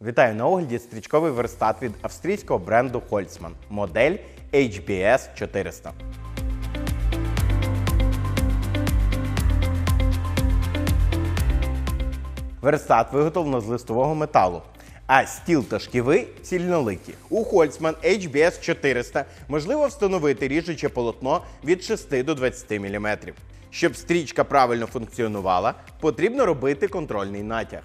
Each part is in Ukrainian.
Вітаю на огляді стрічковий верстат від австрійського бренду Holzmann. Модель HBS 400. Верстат виготовлено з листового металу. А стіл та шківи цільнолиті. У Holzmann HBS 400 можливо встановити ріжуче полотно від 6 до 20 мм. Щоб стрічка правильно функціонувала, потрібно робити контрольний натяг.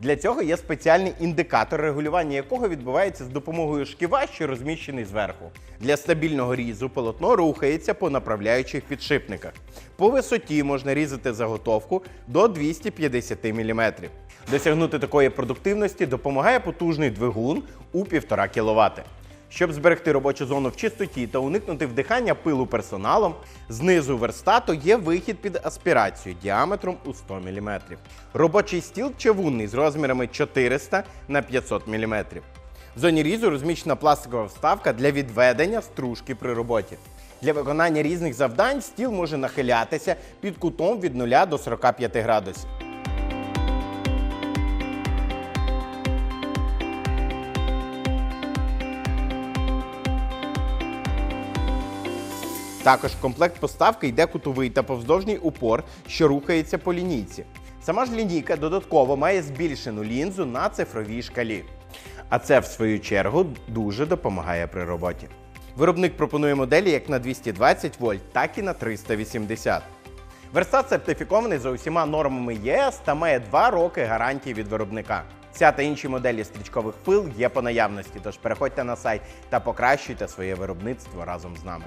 Для цього є спеціальний індикатор, регулювання якого відбувається з допомогою шківа, що розміщений зверху. Для стабільного різу полотно рухається по направляючих підшипниках. По висоті можна різати заготовку до 250 мм. Досягнути такої продуктивності допомагає потужний двигун у 1,5 кВт. Щоб зберегти робочу зону в чистоті та уникнути вдихання пилу персоналом, знизу верстату є вихід під аспірацію діаметром у 100 мм. Робочий стіл чавунний з розмірами 400 на 500 мм. В зоні різу розміщена пластикова вставка для відведення стружки при роботі. Для виконання різних завдань стіл може нахилятися під кутом від 0 до 45 градусів. Також в комплект поставки йде кутовий та повздовжній упор, що рухається по лінійці. Сама ж лінійка додатково має збільшену лінзу на цифровій шкалі. А це, в свою чергу, дуже допомагає при роботі. Виробник пропонує моделі як на 220 вольт, так і на 380. Верстат сертифікований за усіма нормами ЄС та має 2 роки гарантії від виробника. Ця та інші моделі стрічкових пил є по наявності, тож переходьте на сайт та покращуйте своє виробництво разом з нами.